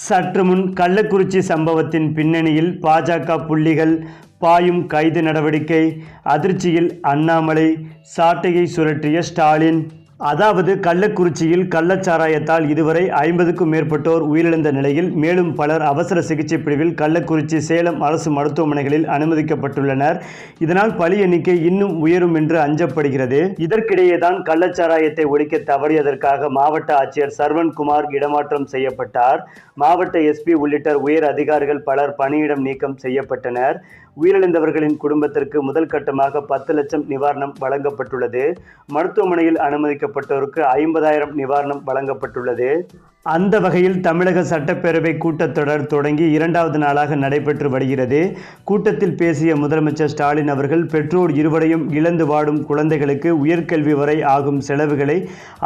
சற்று முன் கள்ளக்குறிச்சி சம்பவத்தின் பின்னணியில் பாஜக புள்ளிகள் பாயும் கைது நடவடிக்கை அதிர்ச்சியில் அண்ணாமலை சாட்டையை சுழற்றிய ஸ்டாலின். அதாவது கள்ளக்குறிச்சியில் கள்ளச்சாராயத்தால் இதுவரை ஐம்பதுக்கும் மேற்பட்டோர் உயிரிழந்த நிலையில் மேலும் பலர் அவசர சிகிச்சை பிரிவில் கள்ளக்குறிச்சி சேலம் அரசு மருத்துவமனைகளில் அனுமதிக்கப்பட்டுள்ளனர். இதனால் பலி எண்ணிக்கை இன்னும் உயரும் என்று அஞ்சப்படுகிறது. இதற்கிடையே தான் கள்ளச்சாராயத்தை ஒழிக்க தவறியதற்காக மாவட்ட ஆட்சியர் சர்வன்குமார் இடமாற்றம் செய்யப்பட்டார். மாவட்ட எஸ்பி உள்ளிட்ட உயர் அதிகாரிகள் பலர் பணியிடம் நீக்கம் செய்யப்பட்டனர். உயிரிழந்தவர்களின் குடும்பத்திற்கு முதல் கட்டமாக பத்து லட்சம் நிவாரணம் வழங்கப்பட்டுள்ளது. மருத்துவமனையில் பாதிக்கப்பட்டோருக்கு ஐம்பதாயிரம் நிவாரணம் வழங்கப்பட்டுள்ளது. அந்த வகையில் தமிழக சட்டப்பேரவை கூட்டத்தொடர் தொடங்கி இரண்டாவது நாளாக நடைபெற்று வருகிறது. கூட்டத்தில் பேசிய முதலமைச்சர் ஸ்டாலின் அவர்கள் பெற்றோர் இருவரையும் இழந்து வாடும் குழந்தைகளுக்கு உயர்கல்வி வரை ஆகும் செலவுகளை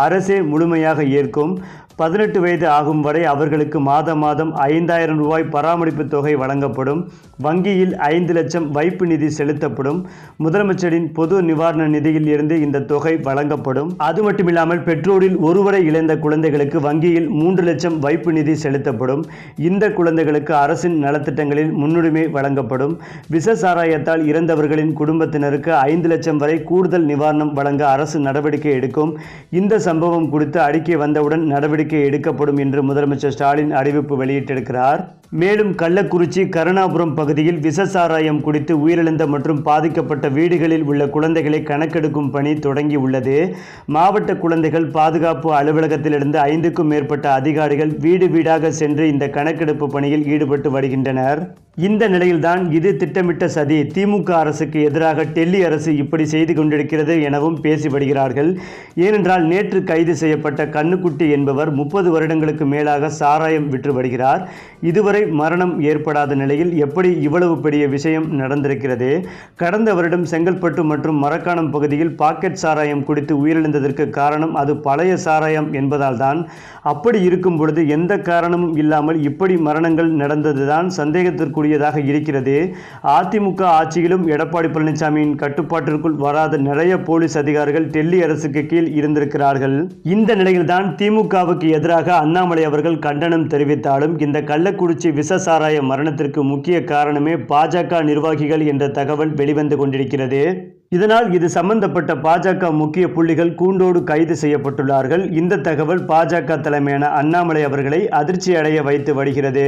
அரசே முழுமையாக ஏற்கும். பதினெட்டு வயது ஆகும் வரை அவர்களுக்கு மாதம் மாதம் ஐந்தாயிரம் ரூபாய் பராமரிப்பு தொகை வழங்கப்படும். வங்கியில் ஐந்து லட்சம் வைப்பு நிதி செலுத்தப்படும். முதலமைச்சரின் பொது நிவாரண நிதியில் இருந்து இந்த தொகை வழங்கப்படும். அது மட்டுமில்லாமல் பெற்றோரில் ஒருவரை இழந்த குழந்தைகளுக்கு வங்கியில் மூன்று லட்சம் வைப்பு நிதி செலுத்தப்படும். இந்த குழந்தைகளுக்கு அரசின் நலத்திட்டங்களில் முன்னுரிமை வழங்கப்படும். விஷ சாராயத்தால் இறந்தவர்களின் குடும்பத்தினருக்கு ஐந்து லட்சம் வரை கூடுதல் நிவாரணம் வழங்க அரசு நடவடிக்கை எடுக்கும். இந்த சம்பவம் குறித்து அறிக்கை வந்தவுடன் நடவடிக்கை எடுக்கப்படும் என்று முதலமைச்சர் ஸ்டாலின் அறிவிப்பு வெளியிட்டிருக்கிறார். மேலும் கள்ளக்குறிச்சி கருணாபுரம் பகுதியில் விஷ சாராயம் குடித்து உயிரிழந்த மற்றும் பாதிக்கப்பட்ட வீடுகளில் உள்ள குழந்தைகளை கணக்கெடுக்கும் பணி தொடங்கி உள்ளது மாவட்ட குழந்தைகள் பாதுகாப்பு அலுவலகத்திலிருந்து ஐந்துக்கும் மேற்பட்ட அதிகாரிகள் வீடு வீடாக சென்று இந்த கணக்கெடுப்பு பணியில் ஈடுபட்டு வருகின்றனர். இந்த நிலையில்தான் இது திட்டமிட்ட சதி. திமுக அரசுக்கு எதிராக டெல்லி அரசு இப்படி செய்து கொண்டிருக்கிறது எனவும் பேசி வருகிறார்கள் ஏனென்றால் நேற்று கைது செய்யப்பட்ட கண்ணுக்குட்டி என்பவர் முப்பது வருடங்களுக்கு மேலாக சாராயம் விற்று வருகிறார். இதுவரை மரணம் ஏற்படாத நிலையில் எப்படி இவ்வளவு பெரிய விஷயம் நடந்திருக்கிறது? கடந்த வருடம் செங்கல்பட்டு மற்றும் மரக்காணம் பகுதியில் பாக்கெட் சாராயம் குடித்து உயிரிழந்ததற்கு காரணம் அது பழைய சாராயம் என்பதால் தான் அப்படி இருக்கும் பொழுது எந்த காரணமும் இல்லாமல் இப்படி மரணங்கள் நடந்ததுதான் கூடியதாக இருக்கிறது. அதிமுக ஆட்சியிலும் எடப்பாடி பழனிசாமியின் கட்டுப்பாட்டிற்குள் வராத நிறைய போலீஸ் அதிகாரிகள் டெல்லி அரசுக்கு கீழ் இருந்திருக்கிறார்கள். இந்த நிலையில்தான் திமுகவுக்கு எதிராக அண்ணாமலை அவர்கள் கண்டனம் தெரிவித்தாலும் இந்த கள்ளக்குறிச்சி விச சாராய மரணத்திற்கு முக்கிய காரணமே பாஜக நிர்வாகிகள் என்ற தகவல் வெளிவந்து கொண்டிருக்கிறது. இதனால் இது சம்பந்தப்பட்ட பாஜக முக்கிய புள்ளிகள் கூண்டோடு கைது செய்யப்பட்டுள்ளார்கள். இந்த தகவல் பாஜக தலைமையான அண்ணாமலை அவர்களை அதிர்ச்சி அடைய வைத்து வருகிறது.